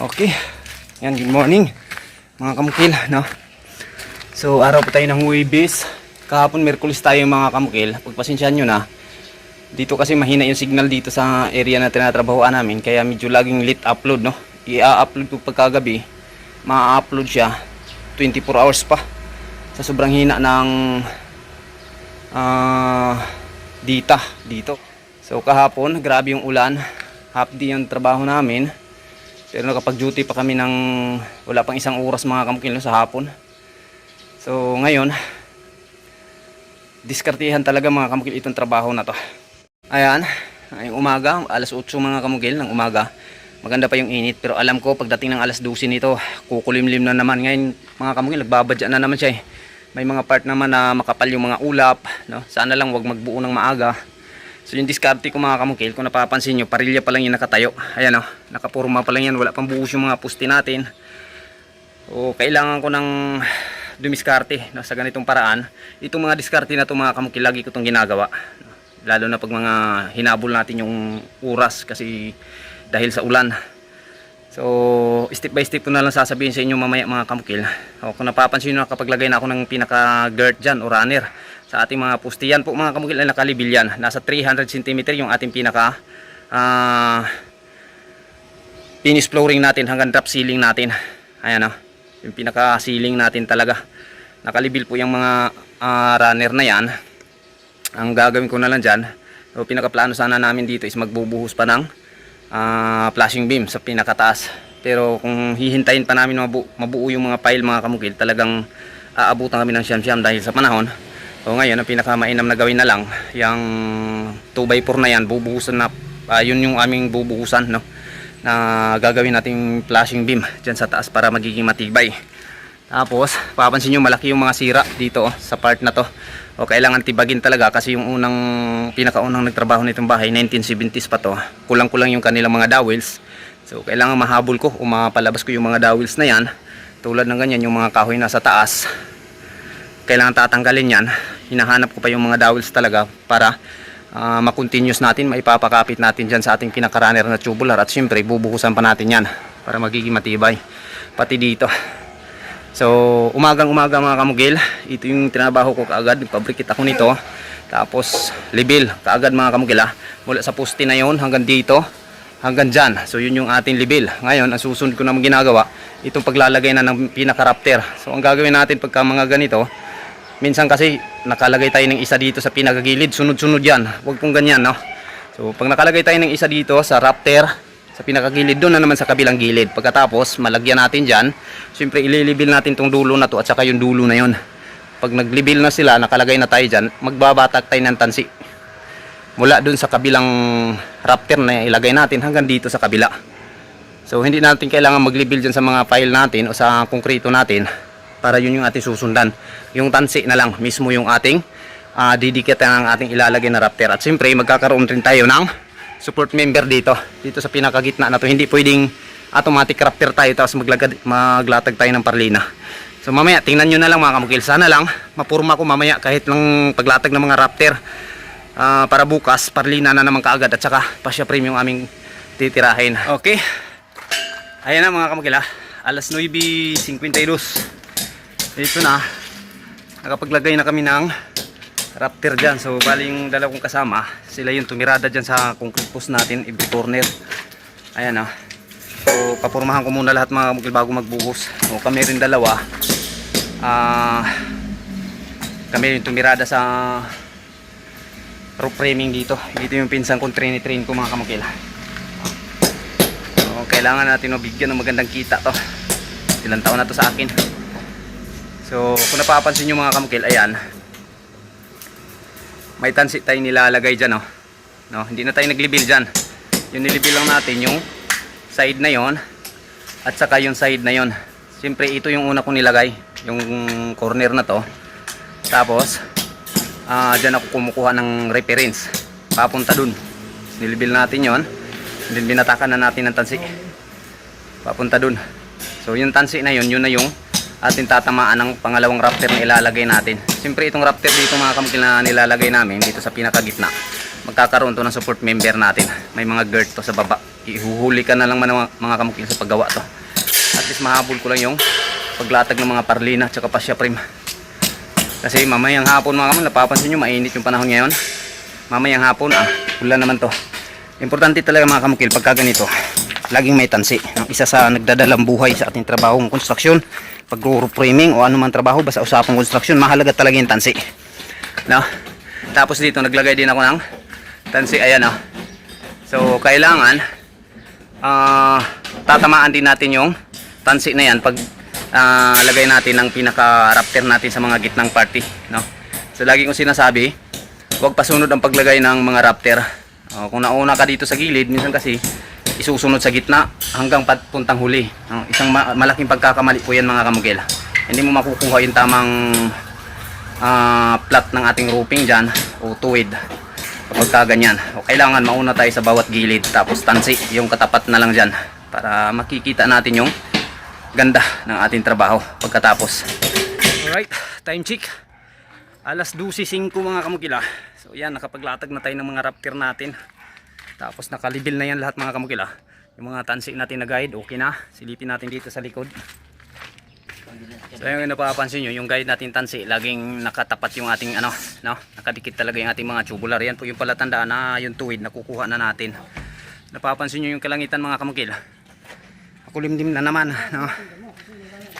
Okay. Yan, good morning. Mga kamukil, no? So, araw pa tayo ng Huwebes. Kahapon, Merkulis tayo mga kamukil. Pagpasensyahan nyo na. Dito kasi mahina yung signal dito sa area na tinatrabahoan namin. Kaya medyo laging late upload, no? I-upload ko pagkagabi. Ma-upload siya 24 hours pa. Sa sobrang hina ng ah dita dito. So kahapon, grabe yung ulan. Half day yung trabaho namin. Pero nakapag-duty pa kami ng wala pang isang oras mga kamukil no, sa hapon. So ngayon, diskartihan talaga mga kamukil itong trabaho na to. Ayan, ay umaga, alas 8 mga kamukil ng umaga. Maganda pa yung init pero alam ko pagdating ng alas 12 nito, kukulimlim na naman. Ngayon mga kamukil, nagbabadya na naman siya eh. May mga part naman na makapal yung mga ulap. No? Sana lang wag magbuo ng maaga. So yung diskarte ko mga kamukil, kung napapansin nyo, parilya pa lang yung nakatayo. Ayan o, nakapurma pa lang yan, wala pang buhos yung mga pusti natin. O kailangan ko ng dumiskarte no, sa ganitong paraan. Itong mga diskarte na ito mga kamukil, lagi ko itong ginagawa. Lalo na pag mga hinabol natin yung oras kasi dahil sa ulan. So, step by step ko na lang sasabihin sa inyo mamaya mga kamukil. O, kung napapansin nyo, nakapaglagay na ako ng pinaka-girt dyan o runner sa ating mga puste. Yan po mga kamukil ay nakalibil yan. Nasa 300 cm yung ating pinaka ah finish flooring natin hanggang drop ceiling natin. Ayan o. Yung pinaka ceiling natin talaga. Nakalibil po yung mga ah, runner na yan. Ang gagawin ko na lang dyan, o pinakaplano sana namin dito is magbubuhos pa ng ah, flashing beam sa pinakataas. Pero kung hihintayin pa namin mabu mabuo yung mga pile mga kamukil, talagang aabutan kami ng siyam-siyam dahil sa panahon. O ngayon, ang pinakamainam na gawin na lang, yung 2x4 na yan, bubuhusan na, ah, yun yung aming bubuhusan, no? Na gagawin nating flashing beam dyan sa taas para magiging matibay. Tapos, papansin nyo malaki yung mga sira dito oh, sa part na to. O kailangan tibagin talaga kasi yung unang pinakaunang nagtrabaho nitong bahay 1970s pa to. Kulang-kulang yung kanilang mga dowels. So kailangan mahabol ko o ko yung mga dowels na yan. Tulad ng ganyan yung mga kahoy nasa taas. Kailangan tatanggalin yan. Hinahanap ko pa yung mga dowels talaga para ah, ma-continuous natin, maipapakapit natin dyan sa ating pinaka-runner na tubular at syempre bubuhusan pa natin yan para magiging matibay. Pati dito. So, umagang umaga mga kamugil, ito yung tinabaho ko kaagad, pabrikit ako nito. Tapos, libil, kaagad mga kamugil ha. Mula sa poste na yon hanggang dito, hanggang dyan. So, yun yung ating libil. Ngayon, ang susunod ko naman ginagawa, itong paglalagay na ng pinaka-raptor. So, ang gagawin natin pagka mga ganito, minsan kasi nakalagay tayo ng isa dito sa pinakagilid, sunod-sunod yan. Huwag pong ganyan, no? So, pag nakalagay tayo ng isa dito sa raptor, sa pinakagilid doon na naman sa kabilang gilid. Pagkatapos malagyan natin dyan. Syempre ililibil natin tong dulo na to at saka yung dulo na yon pag naglibil na sila nakalagay na tayo dyan magbabatak tayo ng tansi. Mula doon sa kabilang raptor na ilagay natin hanggang dito sa kabila. So hindi natin kailangan maglibil dyan sa mga file natin o sa konkreto natin para yun yung ating susundan. Yung tansi na lang mismo yung ating uh, didikit ang ating ilalagay na raptor. At syempre magkakaroon rin tayo ng support member dito dito sa pinakagitna na to. Hindi pwedeng automatic raptor tayo tapos maglagad, maglatag tayo ng parlina. So mamaya tingnan nyo na lang mga kamukil. Sana lang mapurma ko mamaya kahit lang paglatag ng mga raptor. Ah, para bukas parlina na naman kaagad at saka pasya premium aming titirahin. Okay. Ayan na mga kamukil ha. Alas 9.52 ito na nakapaglagay na kami ng raptor dyan. So, bali yung dalawa kong kasama, sila yung tumirada dyan sa concrete post natin, every corner. Ayan o. So, papurmahan ko muna lahat mga mukil bago magbuhos. So, kami rin dalawa. Ah, kami yung tumirada sa roof framing dito. Dito yung pinsan kong train-train ko mga kamukil. So, kailangan natin mabigyan ng magandang kita to. Ilang taon na to sa akin. So, kung napapansin nyo mga kamukil, ayan, may tansi tayo nilalagay dyan oh. no, hindi na tayo naglibil dyan. Yung nilibil lang natin yung side na yon at saka yung side na yon. Siyempre ito yung una kong nilagay yung corner na to. Tapos uh, dyan ako kumukuha ng reference. Papunta dun. Nilibil natin yon. Then binatakan na natin ng tansi. Papunta dun. So yung tansi na yon yun na yung atin tatamaan ng pangalawang raptor na ilalagay natin. Siyempre itong raptor dito mga kamukil na nilalagay namin dito sa pinakagitna. Magkakaroon to ng support member natin. May mga girth to sa baba. ihuhuli ka na lang mga, mga kamukil sa paggawa to at least mahabol ko lang yung paglatag ng mga parlina at saka pasya prim kasi mamayang hapon mga kamukil napapansin nyo mainit yung panahon ngayon mamayang hapon ah ulan naman to importante talaga mga kamukil pagka ganito laging may tansi ang isa sa nagdadalang buhay sa ating trabaho ng konstruksyon pag roof framing o anumang trabaho basta usapang konstruksyon mahalaga talaga yung tansi no? tapos dito naglagay din ako ng tansi ayan oh. so kailangan ah tatamaan din natin yung tansi na yan pag ah, lagay natin ng pinaka rafter natin sa mga gitnang party no? so lagi kong sinasabi huwag pasunod ang paglagay ng mga rafter Oh, kung nauna ka dito sa gilid minsan kasi isusunod sa gitna hanggang puntang huli. Isang ma- malaking pagkakamali po yan mga kamugel hindi mo makukuha yung tamang ah, plat ng ating roofing dyan o tuwid kapag ka ganyan. O kailangan mauna tayo sa bawat gilid tapos tansi yung katapat na lang dyan para makikita natin yung ganda ng ating trabaho pagkatapos. Alright time check. Alas 12.05 mga kamukila so yan nakapaglatag na tayo ng mga raptor natin tapos nakalibil na yan lahat mga kamukila yung mga tansi natin na guide okay na silipin natin dito sa likod So yung napapansin nyo, yung guide natin tansi, laging nakatapat yung ating ano, no? Nakadikit talaga yung ating mga tubular. Yan po yung palatandaan na yung tuwid nakukuha na natin. Napapansin nyo yung kalangitan mga kamukil. Makulimdim na naman, no?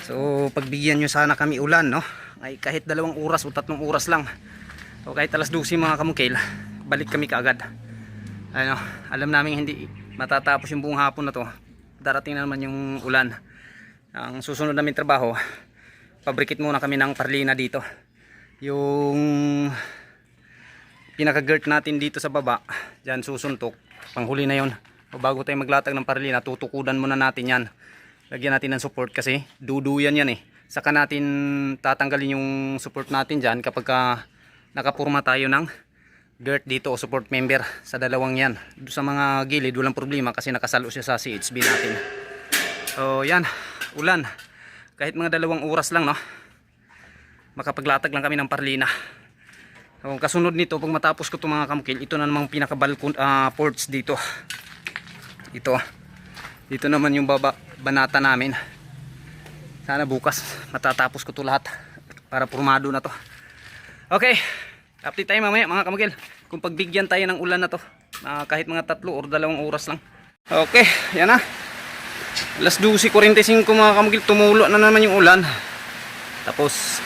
So pagbigyan nyo sana kami ulan, no? Ay kahit dalawang oras o tatlong oras lang. O kahit alas 12 mga kamukil, balik kami kaagad. Ano, alam namin hindi matatapos yung buong hapon na to. Darating na naman yung ulan. Ang susunod namin trabaho pabrikit muna kami ng parlina dito. Yung pinaka-girt natin dito sa baba dyan susuntok. Panghuli na yon o bago tayo maglatag ng parlina tutukudan muna natin yan. Lagyan natin ng support kasi duduyan yan eh. Saka natin tatanggalin yung support natin dyan kapag ka nakapurma tayo ng girt dito o support member sa dalawang yan. Sa mga gilid walang problema kasi nakasalo siya sa CHB natin. So yan ulan. Kahit mga dalawang oras lang no? Makapaglatag lang kami ng parlina. So, kasunod nito pag matapos ko itong mga kamukil ito na namang pinaka balkon ah, ports dito. Ito. Dito naman yung baba banata namin. Sana bukas matatapos ko to lahat para purmado na to. Okay update tayo mamaya mga kamukil kung pagbigyan tayo ng ulan na to. Ah, kahit mga tatlo or dalawang oras lang. Okay yan na. Alas 12.45 mga kamukil tumulo na naman yung ulan. Tapos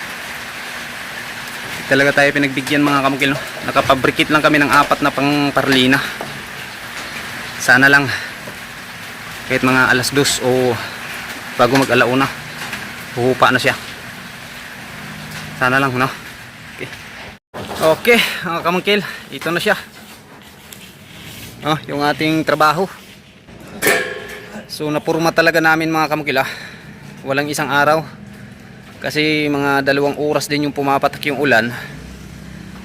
talaga tayo pinagbigyan mga kamukil no? nakapabrikit lang kami ng apat na pang parlina sana lang kahit mga alas 2 o bago mag alauna huhupa na siya. Sana lang no okay mga kamukil ito na siya oh, yung ating trabaho So napurma talaga namin mga kamukila. Walang isang araw. Kasi mga dalawang oras din yung pumapatak yung ulan.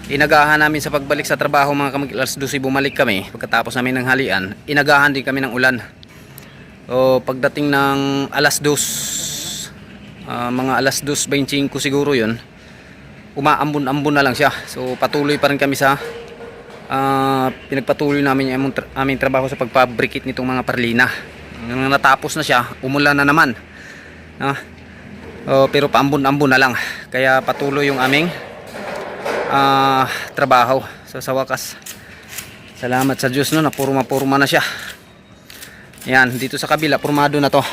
Inagahan namin sa pagbalik sa trabaho mga kamukila. Alas 12 bumalik kami. Pagkatapos namin ng halian, inagahan din kami ng ulan. O pagdating ng alas 2, ah, mga alas 2.25 siguro yun, umaambon-ambon na lang siya. So patuloy pa rin kami sa ah, pinagpatuloy namin yung aming, tra- aming trabaho sa pagpabrikit nitong mga parlina. Nung natapos na siya umulan na naman. No? oh, pero paambon-ambon na lang. Kaya patuloy yung aming ah, trabaho. So sa wakas salamat sa Diyos no napurma-purma na siya. Yan dito sa kabila purmado na to.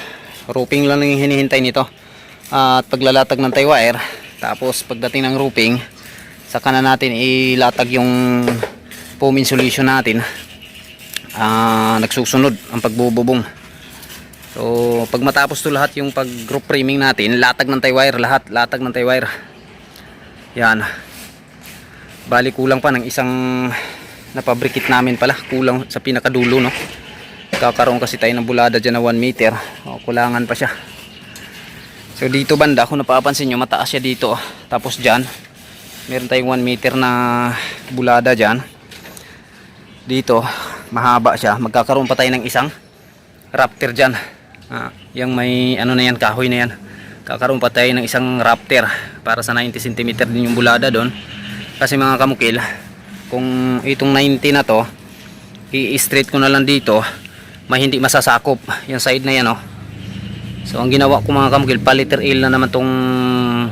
Roofing lang yung hinihintay nito. At paglalatag ng tie wire tapos pagdating ng roofing saka na natin ilatag yung foam insulation natin ah nagsusunod ang pagbububong So, pag matapos to lahat yung pag group framing natin, latag ng tie wire lahat, latag ng tie wire. Yan. Bali kulang pa ng isang napabrikit namin pala, kulang sa pinakadulo no. Kakaroon kasi tayo ng bulada diyan na 1 meter. O, kulangan pa siya. So dito banda, kung napapansin nyo, mataas siya dito. Tapos diyan, meron tayong 1 meter na bulada diyan. Dito, mahaba siya. Magkakaroon pa tayo ng isang raptor diyan. Ah, yung may ano na yan, kahoy na yan. Kakaroon pa tayo ng isang raptor para sa 90 cm din yung bulada doon. Kasi mga kamukil, kung itong 90 na to, i-straight ko na lang dito, may hindi masasakop yung side na yan oh so ang ginawa ko mga kamugil paliter il na naman tong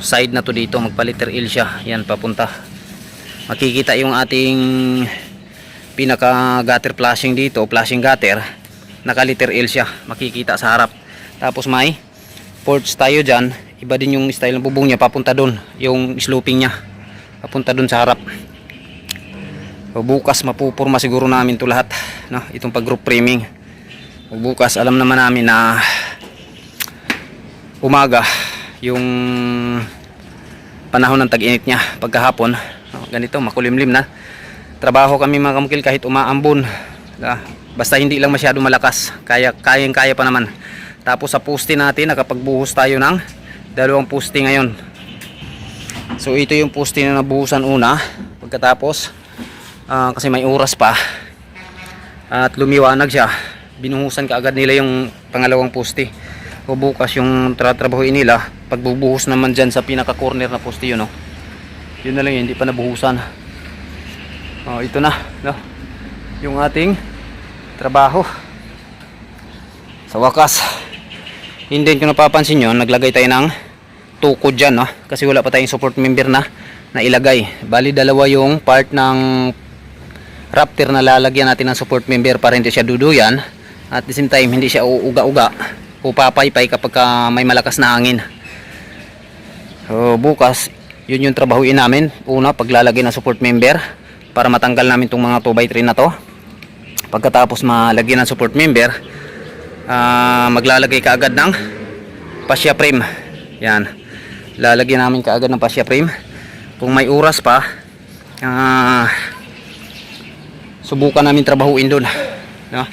side na to dito. Magpaliter il siya. Yan papunta. Makikita yung ating pinaka gutter flashing dito flashing gutter. Naka liter L siya. Makikita sa harap. Tapos may ports tayo dyan. Iba din yung style ng bubong niya. Papunta doon yung sloping niya. Papunta doon sa harap. So, bukas mapupurma siguro namin to lahat no? itong pag group framing. Bukas alam naman namin na umaga yung panahon ng tag-init niya pagkahapon ganito makulimlim na. Trabaho kami mga kamukil kahit umaambon basta hindi lang masyado malakas kaya kayang kaya pa naman. Tapos sa poste natin nakapagbuhos tayo ng dalawang poste ngayon. So ito yung poste na nabuhusan una pagkatapos ah, kasi may oras pa at lumiwanag siya. Binuhusan kaagad nila yung pangalawang poste o bukas yung tratrabahuin nila pagbubuhos naman dyan sa pinaka corner na poste yun no? yun na lang yun hindi pa nabuhusan oh, ito na no? yung ating trabaho sa wakas hindi ko napapansin nyo naglagay tayo ng tukod dyan no? kasi wala pa tayong support member na na ilagay bali dalawa yung part ng raptor na lalagyan natin ng support member para hindi siya duduyan at the same time hindi siya uuga-uga o papaypay kapag ka may malakas na hangin. So bukas yun yung trabahuin namin. Una paglalagay ng support member para matanggal namin tong mga 2x3 na to. Pagkatapos malagyan ng support member ah, maglalagay ka agad ng fascia frame. Yan. Lalagyan namin kaagad ng fascia frame. Kung may oras pa ah, subukan namin trabahuin doon no?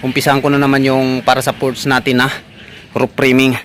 umpisahan ko na naman yung para sa ports natin na roof framing